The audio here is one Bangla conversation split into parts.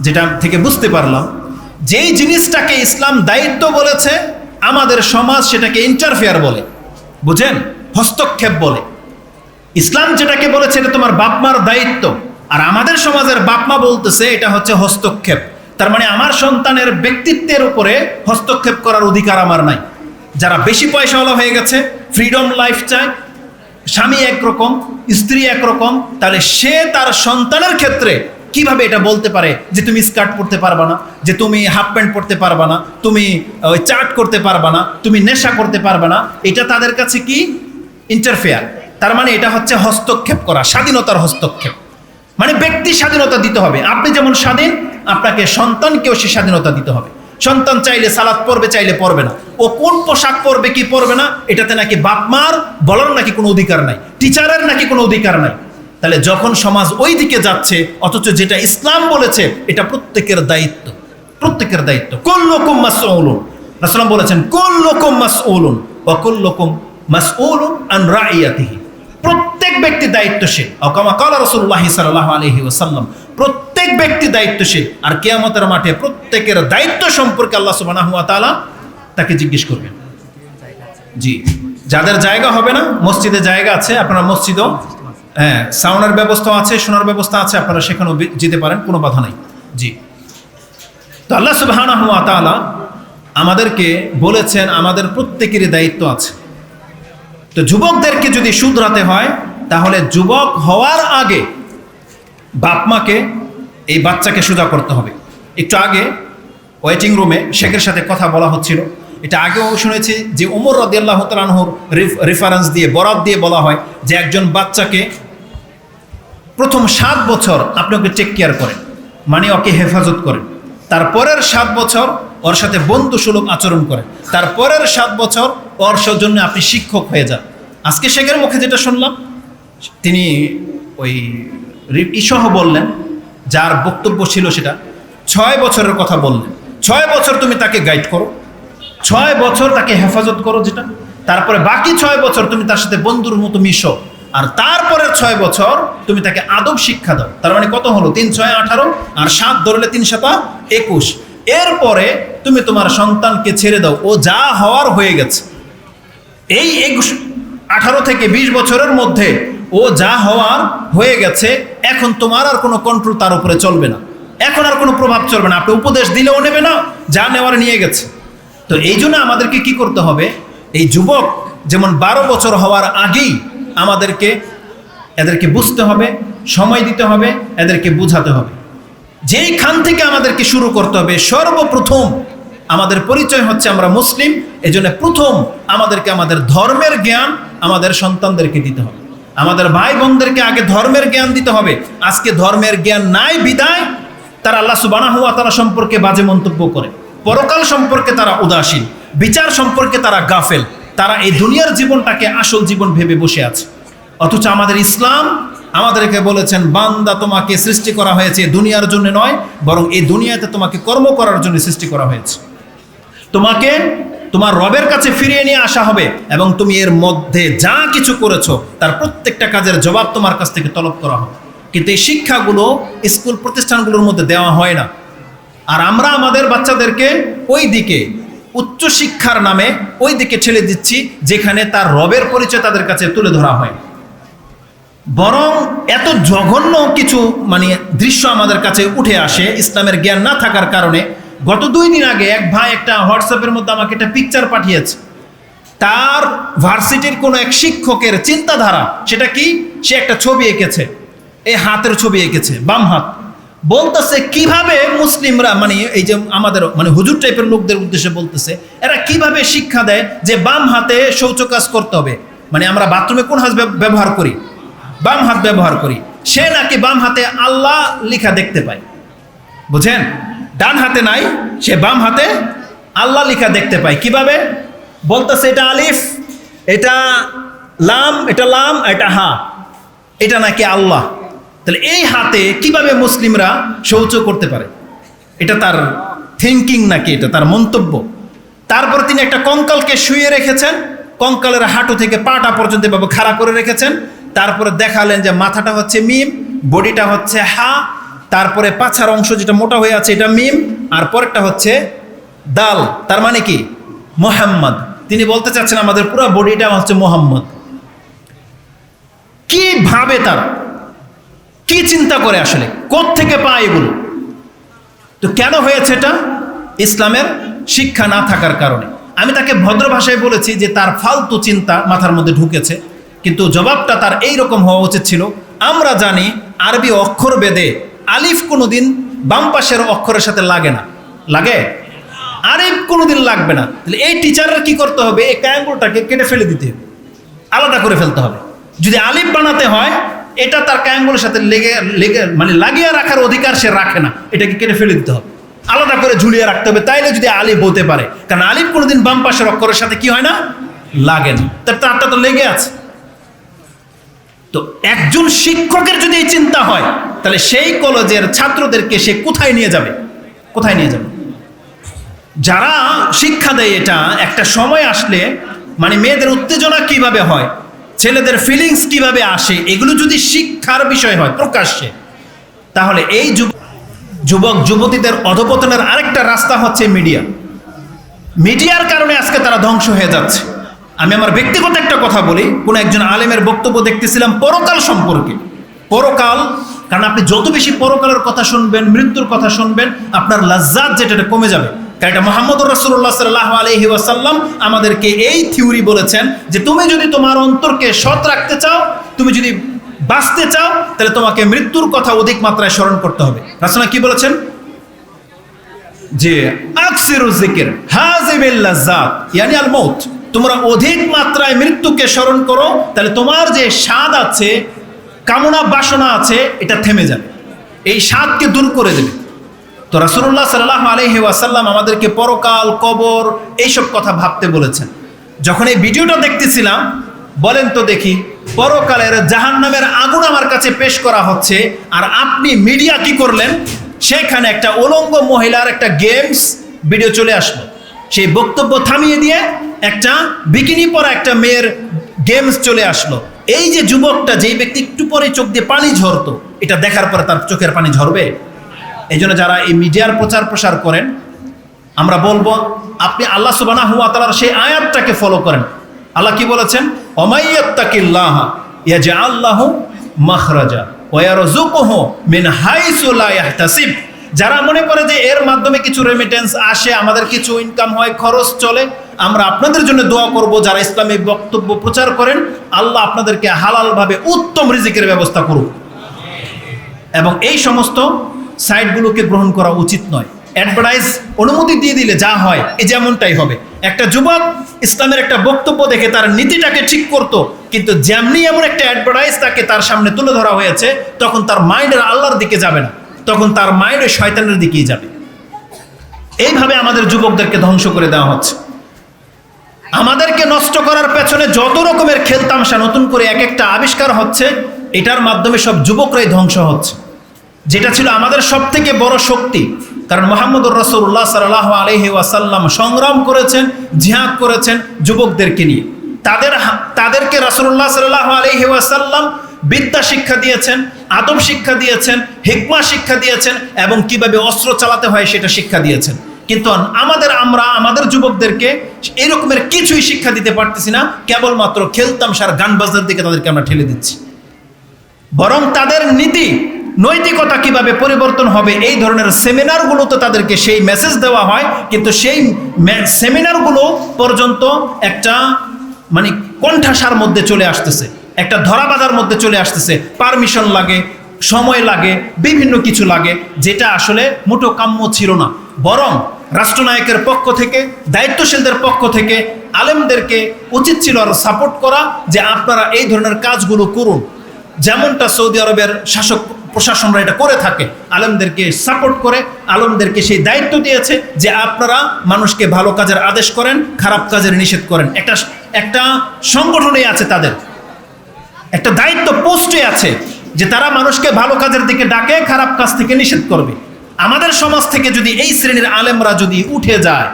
যেটা থেকে বুঝতে পারলাম, যেই জিনিসটাকে ইসলাম দায়িত্ব বলেছে, আমাদের সমাজ সেটাকে ইন্টারফেয়ার বলে। বুঝেন? হস্তক্ষেপ বলে। ইসলাম যেটাকে বলেছে, এটা তোমার বাপমার দায়িত্ব। আর আমাদের সমাজের বাপমা বলতেছে, এটা হচ্ছে হস্তক্ষেপ। তার মানে আমার সন্তানের ব্যক্তিত্বের উপরে হস্তক্ষেপ করার অধিকার আমার নাই। যারা বেশি পয়সাওয়ালা হয়ে গেছে ফ্রিডম লাইফ চায়, স্বামী একরকম, স্ত্রী একরকম, তাহলে সে তার সন্তানের ক্ষেত্রে কীভাবে এটা বলতে পারে যে তুমি স্কার্ট পরতে পারবা না, যে তুমি হাফ প্যান্ট পরতে পারবা না, তুমি ওই চার্ট করতে পারবা না, তুমি নেশা করতে পারবা না, এটা তাদের কাছে কি? ইন্টারফেয়ার তার মানে এটা হচ্ছে হস্তক্ষেপ করা, স্বাধীনতার হস্তক্ষেপ। মানে ব্যক্তি স্বাধীনতা দিতে হবে। আপনি যেমন স্বাধীন, আপনাকে সন্তানকেও সে স্বাধীনতা দিতে হবে। সন্তান চাইলে সালাদ পড়বে, চাইলে পড়বে না। ও কোন পোশাক পরবে, কি পরবে না, এটাতে নাকি বাপ মার বলার নাকি কোনো অধিকার নাই, টিচারের নাকি কোনো অধিকার নাই। তাহলে যখন সমাজ ওই দিকে যাচ্ছে, অথচ যেটা ইসলাম বলেছে, এটা প্রত্যেকের দায়িত্ব। প্রত্যেকের দায়িত্ব। কোন রকম মাস ওলুন রাসলাম বলেছেন কোন রকম মাস ওলুন অকুল রকম মাস ওলুন আন রাইয়াতিহি। প্রত্যেক ব্যক্তি দায়িত্বশীল। অকামা কালা রসুল্লাহ সাল্লাহ আলহি ওসাল্লাম প্রত্যেক ব্যক্তি দায়িত্বশীল। আর কেয়ামতের মাঠে প্রত্যেকের দায়িত্ব সম্পর্কে আল্লাহ সুবাহ তালা তাকে জিজ্ঞেস করবেন। জি। যাদের জায়গা হবে না, মসজিদে জায়গা আছে, আপনারা মসজিদও হ্যাঁ সাউন্ডের ব্যবস্থা আছে, শোনার ব্যবস্থা আছে, আপনারা সেখানেও যেতে পারেন, কোনো বাধা নাই। জি। তো আল্লাহ সুবাহ তালা আমাদেরকে বলেছেন, আমাদের প্রত্যেকেরই দায়িত্ব আছে। তো যুবকদেরকে যদি শুধরাতে হয়, তাহলে যুবক হওয়ার আগে বাপ মাকে, এই বাচ্চাকে সোজা করতে হবে। একটু আগে ওয়েটিং রুমে শেখের সাথে কথা বলা হচ্ছিল। এটা আগেও শুনেছি যে উমর রদিয়াল্লাহ তালানহুর রেফারেন্স দিয়ে বরাদ দিয়ে বলা হয় যে একজন বাচ্চাকে প্রথম সাত বছর আপনি ওকে টেক কেয়ার করেন মানে ওকে হেফাজত করেন। তারপরের সাত বছর ওর সাথে বন্ধু সুলভ আচরণ করেন। তারপরের সাত বছর ওর জন্য আপনি শিক্ষক হয়ে যান। আজকে শেখের মুখে যেটা শুনলাম, তিনি ওই ইসহ বললেন, যার বক্তব্য ছিল সেটা, ছয় বছরের কথা বললেন। ছয় বছর তুমি তাকে গাইড করো, ছয় বছর তাকে হেফাজত করো যেটা, তারপরে বাকি ছয় বছর তুমি তার সাথে বন্ধুর মতো মিশো। আর তারপরের ছয় বছর তুমি তাকে আদব শিক্ষা দাও। তার মানে কত হলো? তিন, ছয়, আঠারো? আর সাত ধরলে তিন, সাতা একুশ। এরপরে তুমি তোমার সন্তানকে ছেড়ে দাও। ও যা হওয়ার হয়ে গেছে। এই একুশ, আঠারো থেকে বিশ বছরের মধ্যে ও যা হওয়ার হয়ে গেছে, এখন তোমার আর কোনো কন্ট্রোল তার উপরে চলবে না। এখন আর কোনো প্রভাব চলবে না। আপনি উপদেশ দিলেও নেবে না, যা নেওয়ার নিয়ে গেছে। তো এই জন্য আমাদেরকে কি করতে হবে? এই যুবক যেমন বারো বছর হওয়ার আগেই আমাদেরকে, এদেরকে বুঝতে হবে, সময় দিতে হবে, এদেরকে বুঝাতে হবে। যেইখান থেকে আমাদেরকে শুরু করতে হবে, সর্বপ্রথম আমাদের পরিচয় হচ্ছে আমরা মুসলিম, এজন্য প্রথম আমাদেরকে আমাদের ধর্মের জ্ঞান আমাদের সন্তানদেরকে দিতে হবে। আমাদের ভাই বোনদেরকে আগে ধর্মের জ্ঞান দিতে হবে। আজকে ধর্মের জ্ঞান নাই, বিদায়। তারা আল্লাহ সুবানা হুয়া তারা সম্পর্কে বাজে মন্তব্য করে। পরকাল সম্পর্কে তারা উদাসীন। বিচার সম্পর্কে তারা গাফেল। তারা এই দুনিয়ার জীবনটাকে আসল জীবন ভেবে বসে আছে। অথচ আমাদের ইসলাম আমাদেরকে বলেছেন, বান্দা তোমাকে সৃষ্টি করা হয়েছে দুনিয়ার জন্য নয়, বরং এই দুনিয়াতে তোমাকে কর্ম করার জন্য সৃষ্টি করা হয়েছে। তোমাকে তোমার রবের কাছে ফিরিয়ে নিয়ে আসা হবে এবং তুমি এর মধ্যে যা কিছু করেছ, তার প্রত্যেকটা কাজের জবাব তোমার কাছ থেকে তলব করা হবে। কিন্তু এই শিক্ষাগুলো স্কুল প্রতিষ্ঠানগুলোর মধ্যে দেওয়া হয় না। আর আমরা আমাদের বাচ্চাদেরকে ওই দিকে উচ্চ শিক্ষার নামে ওই দিকে ছেড়ে দিচ্ছি, যেখানে তার রবের পরিচয় তাদের কাছে তুলে ধরা হয়। বরং এত জঘন্য কিছু মানে দৃশ্য আমাদের কাছে উঠে আসে, ইসলামের জ্ঞান না থাকার কারণে। গত দুই দিন আগে এক ভাই একটা হোয়াটসঅ্যাপের মধ্যে আমাকে একটা পিকচার পাঠিয়েছে। তার ভার্সিটির কোনো এক শিক্ষকের চিন্তাধারা, সেটা কি? সে একটা ছবি এঁকেছে। এই হাতের ছবি এঁকেছে, বাম হাত। বলতেছে, কীভাবে মুসলিমরা মানে এই যে আমাদের মানে হুজুর টাইপের লোকদের উদ্দেশ্যে বলতেছে, এরা কীভাবে শিক্ষা দেয় যে বাম হাতে শৌচ কাজ করতে হবে? মানে আমরা বাথরুমে কোন হাত ব্যবহার করি? বাম হাত ব্যবহার করি। সে নাকি বাম হাতে আল্লাহ লিখা দেখতে পায়। বুঝেন? ডান হাতে নাই, সে বাম হাতে আল্লাহ লিখা দেখতে পায়। কীভাবে? বলতেছে, এটা আলিফ, এটা লাম এটা লাম এটা হা। এটা নাকি আল্লাহ। তাহলে এই হাতে কীভাবে মুসলিমরা শৌচ করতে পারে? এটা তার থিঙ্কিং নাকি এটা? তার মন্তব্য। তারপর তিনি একটা কঙ্কালকে শুয়ে রেখেছেন। কঙ্কালের হাঁটু থেকে পাটা পর্যন্ত এভাবে খাড়া করে রেখেছেন। তারপরে দেখালেন যে মাথাটা হচ্ছে মিম, বডিটা হচ্ছে হা, তারপরে পাছার অংশ যেটা মোটা হয়ে আছে এটা মিম, আর পরেরটা হচ্ছে দাল। তার মানে কি? মোহাম্মদ। তিনি বলতে চাচ্ছেন আমাদের পুরো বডিটা হচ্ছে মোহাম্মদ। কি ভাবে তারা কি চিন্তা করে আসলে? থেকে পায় এগুলো? তো কেন হয়েছে এটা? ইসলামের শিক্ষা না থাকার কারণে। আমি তাকে ভদ্র ভাষায় বলেছি যে তার ফালতু চিন্তা মাথার মধ্যে ঢুকেছে, কিন্তু জবাবটা তার এই রকম হওয়া উচিত ছিল, আমরা জানি আরবি অক্ষর বেদে আলিফ কোনোদিন বাম পাশের অক্ষরের সাথে লাগে না। লাগে? আরিফ কোনোদিন লাগবে না। তাহলে এই টিচাররা কি করতে হবে? এই কায়াঙ্গুলটাকে কেটে ফেলে দিতে হবে। আলাদা করে ফেলতে হবে। যদি আলিফ বানাতে হয় এটা তার কায়াঙ্গুলের সাথে লেগে লেগে মানে লাগিয়ে রাখার অধিকার সে রাখে না। এটাকে কেটে ফেলে দিতে হবে। আলাদা করে ঝুলিয়ে রাখতে হবে। তাইলে যদি আলিফ হতে পারে। কারণ আলিফ কোনোদিন বাম পাশের অক্ষরের সাথে কি হয় না? লাগে না। তার তারটা তো লেগে আছে। তো একজন শিক্ষকের যদি এই চিন্তা হয়, তাহলে সেই কলেজের ছাত্রদেরকে সে কোথায় নিয়ে যাবে? কোথায় নিয়ে যাবে? যারা শিক্ষা দেয় এটা, একটা সময় আসলে মানে মেয়েদের উত্তেজনা কীভাবে হয়? ছেলেদের ফিলিংস কীভাবে আসে, এগুলো যদি শিক্ষার বিষয় হয় প্রকাশ্যে, তাহলে এই যুব যুবক, যুবতীদের অধপতনের আরেকটা রাস্তা হচ্ছে মিডিয়া মিডিয়ার কারণে আজকে তারা ধ্বংস হয়ে যাচ্ছে। আমি আমার ব্যক্তিগত একটা কথা বলি, কোন একজন আলেমের বক্তব্য দেখতেছিলাম পরকাল সম্পর্কে। পরকাল, কারণ আপনি যত বেশি পরকালের কথা শুনবেন, মৃত্যুর কথা শুনবেন, আপনার লাজ্জাত যেটা কমে যাবে। রসুল্লাহ সাল্লাহ আলহি ওয়াসাল্লাম আমাদেরকে এই থিওরি বলেছেন যে তুমি যদি তোমার অন্তরকে সৎ রাখতে চাও, তুমি যদি বাঁচতে চাও, তাহলে তোমাকে মৃত্যুর কথা অধিক মাত্রায় স্মরণ করতে হবে। রাসনা কি বলেছেন? যে আকসিরু জিকির হাজিবিল লাজ্জাত, ইয়ানি আল মৌত তোমরা অধিক মাত্রায় মৃত্যুকে স্মরণ করো, তাহলে তোমার যে স্বাদ আছে, কামনা বাসনা আছে, এটা থেমে যাবে। এই স্বাদকে দূর করে দেবে। তো রাসুল্লাহ সাল্লাহ আলহি ওয়াসাল্লাম আমাদেরকে পরকাল, কবর এইসব কথা ভাবতে বলেছেন। যখন এই ভিডিওটা দেখতেছিলাম, বলেন তো দেখি, পরকালের জাহান নামের আগুন আমার কাছে পেশ করা হচ্ছে, আর আপনি মিডিয়া কি করলেন? সেখানে একটা উলঙ্গ মহিলার একটা গেমস ভিডিও চলে আসলো। সেই বক্তব্য থামিয়ে দিয়ে একটা বিকিনি পরা একটা মেয়ের গেমস চলে আসলো। এই যে যুবকটা, যেই ব্যক্তি একটু পরে চোখ দিয়ে পানি ঝরতো, এটা দেখার পরে তার চোখের পানি ঝরবে? এই জন্য যারা এই মিডিয়ার প্রচার প্রসার করেন, আমরা বলব, আপনি আল্লাহ সুবানা সেই আয়াতটাকে ফলো করেন। আল্লাহ কি বলেছেন? আল্লাহ মিন যারা মনে করে যে এর মাধ্যমে কিছু রেমিটেন্স আসে, আমাদের কিছু ইনকাম হয়, খরচ চলে, আমরা আপনাদের জন্য দোয়া করব, যারা ইসলামী বক্তব্য প্রচার করেন, আল্লাহ আপনাদেরকে হালালভাবে উত্তম রিজিকের ব্যবস্থা করুক। এবং এই সমস্ত সাইটগুলোকে গ্রহণ করা উচিত নয়। অ্যাডভার্টাইজ অনুমতি দিয়ে দিলে যা হয়, এ যেমনটাই হবে। একটা যুবক ইসলামের একটা বক্তব্য দেখে তার নীতিটাকে ঠিক করত, কিন্তু যেমনি এমন একটা অ্যাডভার্টাইজ তাকে তার সামনে তুলে ধরা হয়েছে, তখন তার মাইন্ডের আল্লাহর দিকে যাবে না। তখন তার মাইন্ডের শয়তানের দিকেই যাবে। এইভাবে আমাদের যুবকদেরকে ধ্বংস করে দেওয়া হচ্ছে। আমাদেরকে নষ্ট করার পেছনে যত রকমের খেলতামশা নতুন করে এক একটা আবিষ্কার হচ্ছে, এটার মাধ্যমে সব যুবকরাই ধ্বংস হচ্ছে। যেটা ছিল আমাদের সব থেকে বড় শক্তি। কারণ মোহাম্মদুর রসুল্লাহ সাল্লাহ আলহি ওয়াসাল্লাম সংগ্রাম করেছেন, জিহাদ করেছেন যুবকদেরকে নিয়ে। তাদের তাদেরকে রাসুল্লাহ সাল্লাহ আলহি ওয়াসাল্লাম বিদ্যা শিক্ষা দিয়েছেন, আদব শিক্ষা দিয়েছেন, হিকমা শিক্ষা দিয়েছেন এবং কীভাবে অস্ত্র চালাতে হয় সেটা শিক্ষা দিয়েছেন। কিন্তু আমাদের আমরা, আমাদের যুবকদেরকে এরকমের কিছুই শিক্ষা দিতে পারতেছি না, কেবলমাত্র খেলতাম সার গান বাজনার দিকে তাদেরকে আমরা ঠেলে দিচ্ছি। বরং তাদের নীতি নৈতিকতা কীভাবে পরিবর্তন হবে, এই ধরনের সেমিনারগুলোতে তাদেরকে সেই মেসেজ দেওয়া হয়। কিন্তু সেই সেমিনারগুলো পর্যন্ত একটা মানে কণ্ঠাসার মধ্যে চলে আসতেছে, একটা ধরাবাজার মধ্যে চলে আসতেছে। পারমিশন লাগে, সময় লাগে, বিভিন্ন কিছু লাগে, যেটা আসলে মোটো কাম্য ছিল না। বরং রাষ্ট্রনায়কের পক্ষ থেকে, দায়িত্বশীলদের পক্ষ থেকে, আলেমদেরকে উচিত ছিল আর সাপোর্ট করা যে আপনারা এই ধরনের কাজগুলো করুন। যেমনটা সৌদি আরবের শাসক প্রশাসনরা এটা করে থাকে, আলমদেরকে সাপোর্ট করে, আলমদেরকে সেই দায়িত্ব দিয়েছে যে আপনারা মানুষকে ভালো কাজের আদেশ করেন, খারাপ কাজের নিষেধ করেন। একটা একটা সংগঠনে আছে তাদের। একটা দায়িত্ব পোস্টে আছে যে তারা মানুষকে ভালো কাজের দিকে ডাকে, খারাপ কাজ থেকে নিষেধ করবে। আমাদের সমাজ থেকে যদি এই শ্রেণির আলেমরা যদি উঠে যায়,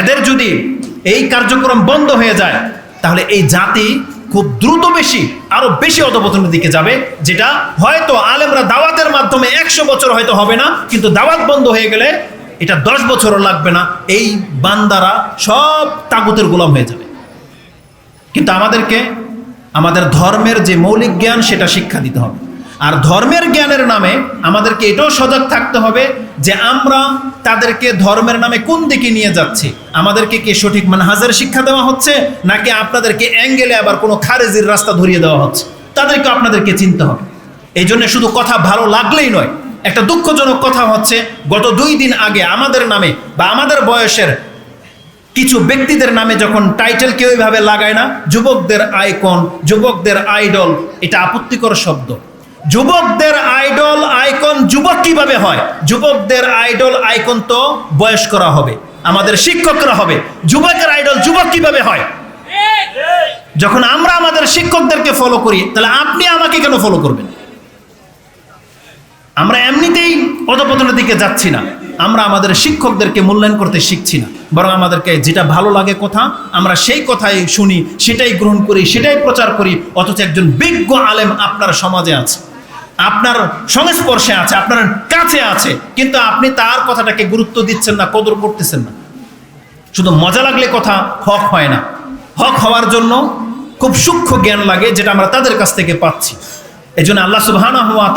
এদের যদি এই কার্যক্রম বন্ধ হয়ে যায়, তাহলে এই জাতি খুব দ্রুত বেশি, আরও বেশি অধপতনের দিকে যাবে, যেটা হয়তো আলেমরা দাওয়াতের মাধ্যমে একশো বছর হয়তো হবে না, কিন্তু দাওয়াত বন্ধ হয়ে গেলে এটা দশ বছরও লাগবে না, এই বান্দারা সব তাগুতের গোলাম হয়ে যাবে। কিন্তু আমাদেরকে, আমাদের ধর্মের যে মৌলিক জ্ঞান, সেটা শিক্ষা দিতে হবে। আর ধর্মের জ্ঞানের নামে আমাদেরকে এটাও সজাগ থাকতে হবে যে আমরা তাদেরকে ধর্মের নামে কোন দিকে নিয়ে যাচ্ছে? আমাদেরকে কি সঠিক মানহাজের শিক্ষা দেওয়া হচ্ছে? নাকি আপনাদেরকে অ্যাঙ্গেলে আবার কোনো খারেজির রাস্তা ধরিয়ে দেওয়া হচ্ছে? তাদেরকে আপনাদেরকে চিনতে হবে। এই জন্য শুধু কথা ভালো লাগলেই নয়, একটা দুঃখজনক কথা হচ্ছে, গত দুই দিন আগে আমাদের নামে বা আমাদের বয়সের কিছু ব্যক্তিদের নামে যখন টাইটেল কেউ এইভাবে লাগায় না, যুবকদের আইকন, যুবকদের আইডল, এটা আপত্তিকর শব্দ। যুবকদের আইডল আইকন যুবক কীভাবে হয়? যুবকদের আইডল আইকন তো বয়স করা হবে, আমাদের শিক্ষকরা হবে। যুবকের আইডল যুবক কীভাবে হয়? যখন আমরা আমাদের শিক্ষকদেরকে ফলো করি, তাহলে আপনি আমাকে কেন ফলো করবেন? আমরা এমনিতেই অধপতনের দিকে যাচ্ছি না। আমরা আমাদের শিক্ষকদেরকে মূল্যায়ন করতে শিখছি না। বরং আমাদেরকে যেটা ভালো লাগে কথা, আমরা সেই কথাই শুনি, সেটাই গ্রহণ করি, সেটাই প্রচার করি, অথচ একজন বিজ্ঞ আলেম আপনার সমাজে আছে। আপনার সংস্পর্শে আছে, আপনার কাছে আছে, কিন্তু আপনি তার কথাটাকে গুরুত্ব দিচ্ছেন না, কদর করতেছেন না। শুধু মজা লাগলে কথা হক হয় না। হক হওয়ার জন্য খুব সূক্ষ্ম জ্ঞান লাগে, যেটা আমরা তাদের কাছ থেকে পাচ্ছি। এই জন্য আল্লাহ সুবহানা হুয়া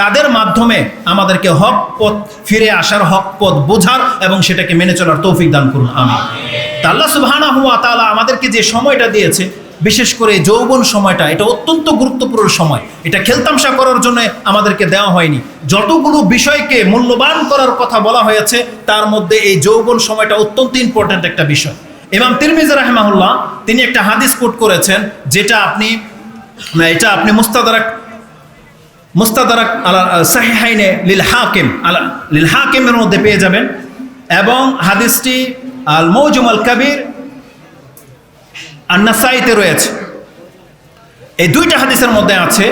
তাদের মাধ্যমে আমাদেরকে হক পথ ফিরে আসার, হক পথ বোঝার এবং সেটাকে মেনে চলার তৌফিক দান করুন আমি তা আল্লাহ সুবহানা হুয়া আমাদেরকে যে সময়টা দিয়েছে বিশেষ করে যৌবন সময়টা, এটা অত্যন্ত গুরুত্বপূর্ণ সময়। এটা খেলতামশা করার জন্য আমাদেরকে দেওয়া হয়নি। যতগুলো বিষয়কে মূল্যবান করার কথা বলা হয়েছে, তার মধ্যে এই যৌবন সময়টা অত্যন্ত ইম্পর্ট্যান্ট একটা বিষয়। ইমাম তিরমিজ রাহমাহুল্লাহ, তিনি একটা হাদিস কোট করেছেন, যেটা আপনি এটা আপনি মুস্তাদারাক মুস্তাদারাক আলা, সাহিহাইনে লিল হাকিম, আলা, লিল হাকিমের মধ্যে পেয়ে যাবেন। এবং হাদিসটি আল মৌজুম আল কাবির আর নাসাইতে রয়েছে। এই দুইটা হাদিসের মধ্যে আছে,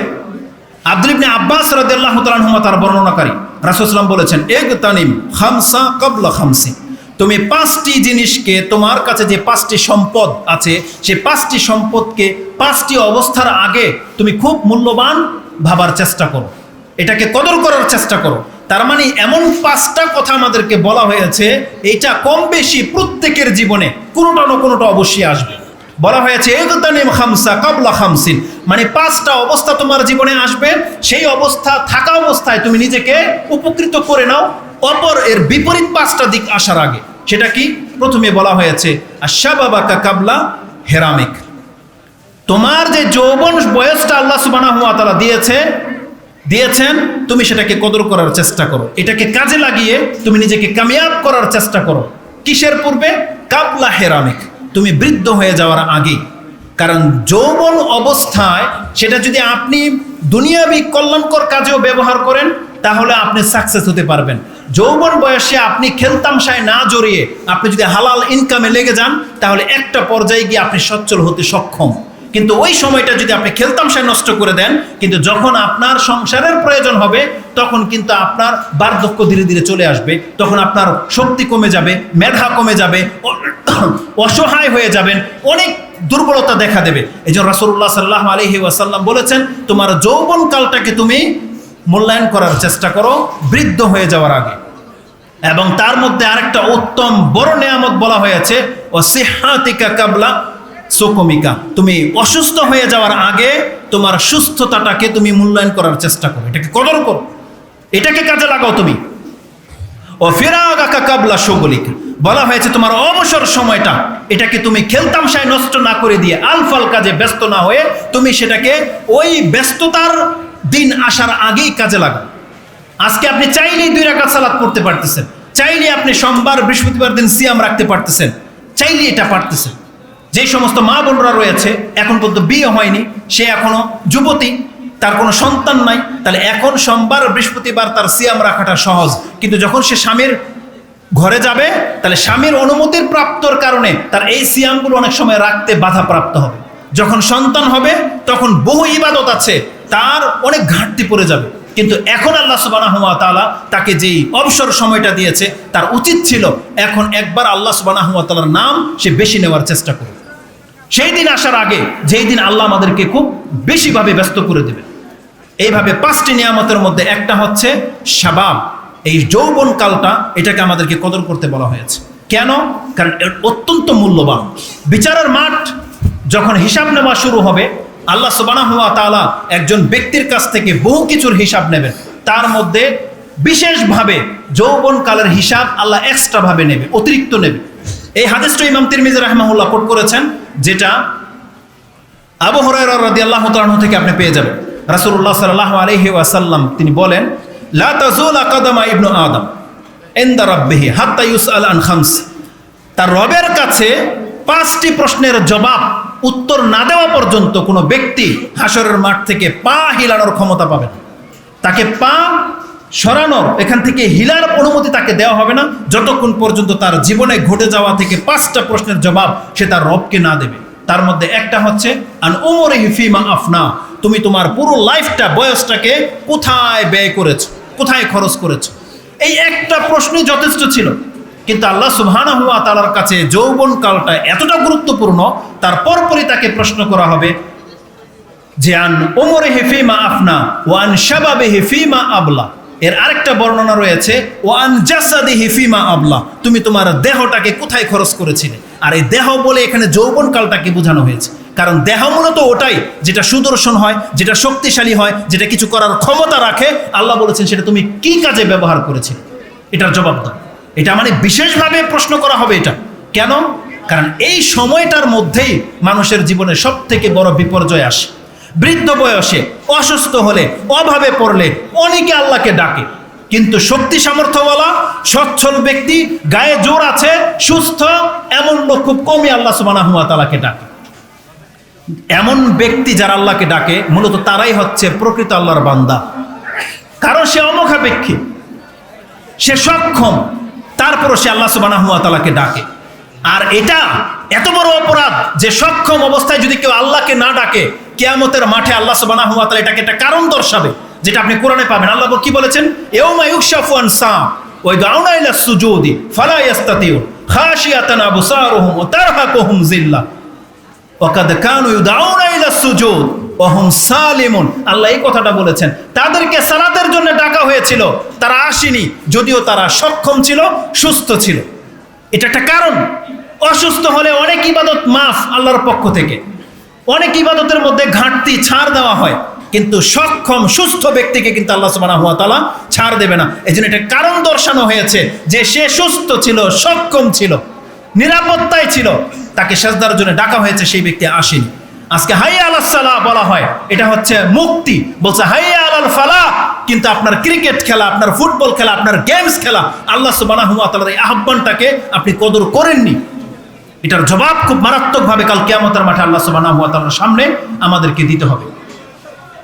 আব্দুল ইবনে আব্বাস রাদিয়াল্লাহু তাআলা তার বর্ণনাকারী। রাসূলুল্লাহ বলেছেন এক তানিম খামসা ক্বাবলা খামসি। তুমি পাঁচটি জিনিসকে, তোমার কাছে যে পাঁচটি সম্পদ আছে সেই পাঁচটি সম্পদকে পাঁচটি অবস্থার আগে তুমি খুব মূল্যবান ভাবার চেষ্টা করো। এটাকে কদর করার চেষ্টা করো। তার মানে এমন পাঁচটা কথা আমাদেরকে বলা হয়েছে এটা কম বেশি প্রত্যেকের জীবনে কোনোটা না কোনোটা অবশ্যই আসবে। বলা হয়েছে একদানিম খামসা কাবলা খামসিন। মানে পাঁচটা অবস্থা তোমার জীবনে আসবে, সেই অবস্থা থাকা অবস্থায় তুমি নিজেকে উপকৃত করে নাও, অপর এর বিপরীত পাঁচটা দিক আসার আগে। সেটা কি? প্রথমে বলা হয়েছে আশাবাবাকা কাবলা হেরামিক। তোমার যে যৌবন বয়সটা আল্লাহ সুবহানাহু ওয়া তাআলা দিয়েছে, দিয়েছেন, তুমি সেটাকে কদর করার চেষ্টা করো। এটাকে কাজে লাগিয়ে তুমি নিজেকে কামিয়াব করার চেষ্টা করো। কিসের পূর্বে? কাবলা হেরামিক। তুমি বৃদ্ধ হয়ে যাওয়ার আগে। কারণ যৌবন অবস্থায় সেটা যদি আপনি দুনিয়াবি কল্যাণকর কাজেও ব্যবহার করেন, তাহলে আপনি সাকসেস হতে পারবেন। যৌবন বয়সে আপনি খেলতামশায় না জড়িয়ে আপনি যদি হালাল ইনকামে লেগে যান, তাহলে একটা পর্যায়ে গিয়ে আপনি সচ্ছল হতে সক্ষম। কিন্তু ওই সময়টা যদি আপনি খেলতাম সে নষ্ট করে দেন, কিন্তু যখন আপনার সংসারের প্রয়োজন হবে, তখন কিন্তু আপনার বার্ধক্য ধীরে ধীরে চলে আসবে, তখন আপনার শক্তি কমে যাবে, মেধা কমে যাবে, অসহায় হয়ে যাবেন, অনেক দুর্বলতা দেখা দেবে। এই জন্য রাসুল্লাহ সাল্লাহ আলহি ওয়াসাল্লাম বলেছেন, তোমার যৌবন কালটাকে তুমি মূল্যায়ন করার চেষ্টা করো, বৃদ্ধ হয়ে যাওয়ার আগে। এবং তার মধ্যে আরেকটা উত্তম বড় নেয়ামত বলা হয়েছে, ও সিহাতিকা কাবলা সোকমিকা, তুমি অসুস্থ হয়ে যাওয়ার আগে তোমার সুস্থতাটাকে তুমি মূল্যায়ন করার চেষ্টা করো। এটাকে কদর করো। এটাকে কাজে লাগাও তুমি। ও ফেরাগাকা কাবলা সগলিকা, বলা হয়েছে তোমার অবসর সময়টা, এটাকে তুমি খেলতামশায় নষ্ট না করে দিয়ে আলফাল কাজে ব্যস্ত না হয়ে তুমি সেটাকে ওই ব্যস্ততার দিন আসার আগেই কাজে লাগাও। আজকে আপনি চাইলেই দুই রাকাত সালাত পড়তে পারতেছেন চাইলে আপনি সোমবার, বৃহস্পতিবার দিন সিয়াম রাখতে পারতেছেন চাইলে এটা পারতেছেন। যে সমস্ত মা বোনরা রয়েছে, এখন পর্যন্ত বিয়ে হয়নি, সে এখনও যুবতী, তার কোনো সন্তান নাই, তাহলে এখন সোমবার, বৃহস্পতিবার তার সিয়াম রাখাটা সহজ। কিন্তু যখন সে স্বামীর ঘরে যাবে, তাহলে স্বামীর অনুমতির প্রাপ্তর কারণে তার এই সিয়ামগুলো অনেক সময় রাখতে বাধা প্রাপ্ত হবে। যখন সন্তান হবে, তখন বহু ইবাদত আছে, তার অনেক ঘাটতি পড়ে যাবে। কিন্তু এখন আল্লাহ সুবানাহু ওয়া তাআলা তাকে যেই অবসর সময়টা দিয়েছে, তার উচিত ছিল এখন একবার আল্লাহ সুবানাহু ওয়া তাআলার নাম সে বেশি নেওয়ার চেষ্টা করবে সেই দিন আসার আগে যেই দিন আল্লাহ আমাদেরকে খুব বেশিভাবে ব্যস্ত করে দেবে এইভাবে পাঁচটি নিয়ামতের মধ্যে একটা হচ্ছে শাবাব। এই যৌবন কালটা এটাকে আমাদেরকে কদর করতে বলা হয়েছে। কেন? কারণ এর অত্যন্ত মূল্যবান। বিচারের মাঠ যখন হিসাব নেওয়া শুরু হবে, আল্লাহ সুবানাহ তাআলা একজন ব্যক্তির কাছ থেকে বহু কিছুর হিসাব নেবেন। তার মধ্যে বিশেষভাবে যৌবন কালের হিসাব আল্লাহ এক্সট্রা ভাবে নেবে, অতিরিক্ত নেবে। এই হাদিসটা ইমাম তিরমিজি রাহমাহুল্লাহ কোট করেছেন, যেটা আবু হরাইরা রাদিয়াল্লাহু তাআলা থেকে আপনি পেয়ে যাবেন। রাসূলুল্লাহ সাল্লাল্লাহু আলাইহি ওয়াসাল্লাম তিনি বলেন, লা তাজুলা কাদামা ইবনু আদম ইনদা রাব্বিহি হাত্তা ইউসআল আন খামস। তার রবের কাছে পাঁচটি প্রশ্নের জবাব, উত্তর না দেওয়া পর্যন্ত কোনো ব্যক্তি হাসরের মাঠ থেকে পা হিলানোর ক্ষমতা পাবে না। তাকে পা সরানোর এখান থেকে হিলার অনুমতি তাকে দেওয়া হবে না। যতক্ষণ পর্যন্ত তার জীবনে ঘটে যাওয়া থেকে পাঁচটা প্রশ্নের জবাব সে তার রবকে না দেবে। তার মধ্যে একটা হচ্ছে ওমরে হিফিমা আফনা, তুমি তোমার পুরো লাইফটা, বয়সটাকে কোথায় ব্যয় করেছ? কোথায় খরচ করেছ? এই একটা প্রশ্নই যথেষ্ট ছিল। কিন্তু আল্লাহ সুবহানা হুয়া তালার কাছে যৌবন কালটা এতটা গুরুত্বপূর্ণ, তার পরপরই তাকে প্রশ্ন করা হবে, যে আন ওমরে হেফিমা আফনা ওয়ান শাবাবে হেফিমা আবলা? এর আরেকটা বর্ণনা রয়েছে, ওয়ান জাসাদি হেফিমা আবলা তুমি তোমার দেহটাকে কোথায় খরচ করেছিলে? আর এই দেহ বলে এখানে যৌবন কালটাকে বোঝানো হয়েছে। কারণ দেহ মূলত ওটাই, যেটা সুদর্শন হয়, যেটা শক্তিশালী হয়, যেটা কিছু করার ক্ষমতা রাখে। আল্লাহ বলেছেন, সেটা তুমি কি কাজে ব্যবহার করেছিলে? এটার জবাব দাও। এটা মানে বিশেষভাবে প্রশ্ন করা হবে এটা। কেন? কারণ এই সময়টার মধ্যেই মানুষের জীবনে সব থেকে বড় বিপর্যয় আসে। বৃদ্ধ বয়সে, অসুস্থ হলে, অভাবে পড়লে অনেকে আল্লাহকে ডাকে। কিন্তু শক্তি সামর্থ্যওয়ালা, সচ্ছল ব্যক্তি, গায়ে জোর আছে, সুস্থ, এমন লোক খুব কমই আল্লাহ সুবানাহ তালাকে ডাকে। এমন ব্যক্তি যারা আল্লাহকে ডাকে, মূলত তারাই হচ্ছে প্রকৃত আল্লাহর বান্দা। কারণ সে অমুখাপেক্ষী। সে সক্ষম। তারপরও সে আল্লাহ সুবানাহ তালাকে ডাকে। আর এটা এত বড় অপরাধ যে সক্ষম অবস্থায় যদি কেউ আল্লাহকে না ডাকে কেয়ামতের মাঠে আল্লাহ সুবানাহ তালা এটাকে একটা কারণ দর্শাবে, যেটা আপনি কোরআনে পাবেন। আল্লাহ কি বলেছেন? এওমা ইউকশাফুয়ান সা ওই দাউনা ইলা সুজুদি ফালা ইয়াস্তাতিউন খাশিয়াতান আবসারুহুম ওয়া তারহাকুহুম জিল্লাহ ওয়াকাদ কানু ইউদাউনা ইলা সুজুদ ওহুম সালিমুন। আল্লাহ এই কথাটা বলেছেন, তাদেরকে সালাতের জন্য ডাকা হয়েছিল, তারা আসেনি, যদিও তারা সক্ষম ছিল, সুস্থ ছিল। এটা একটা কারণ। অসুস্থ হলে অনেক ইবাদত মাফ আল্লাহর পক্ষ থেকে। অনেক ইবাদতের মধ্যে ঘাটতি ছাড় দেওয়া হয়, কিন্তু সক্ষম, সুস্থ ব্যক্তিকে কিন্তু আল্লাহ সুবহানাহু ওয়া তাআলা ছাড় দেবে না। এই জন্য এটা কারণ দর্শানো হয়েছে যে সে সুস্থ ছিল, সক্ষম ছিল, নিরাপত্তায় ছিল, তাকে সেজদার জন্য ডাকা হয়েছে, সেই ব্যক্তি আসেনি। আজকে হাইয়া আলাহ বলা হয়, এটা হচ্ছে মুক্তি। বলছে, হাইয়া আলাল ফালা কিন্তু আপনার ক্রিকেট খেলা, আপনার ফুটবল খেলা, আপনার গেমস খেলা, আল্লাহ এই আহ্বানটাকে আপনি কদর করেননি। এটার জবাব খুব মারাত্মকভাবে কাল কেয়ামতার মাঠে আল্লাহ তাআলার সামনে আমাদেরকে দিতে হবে।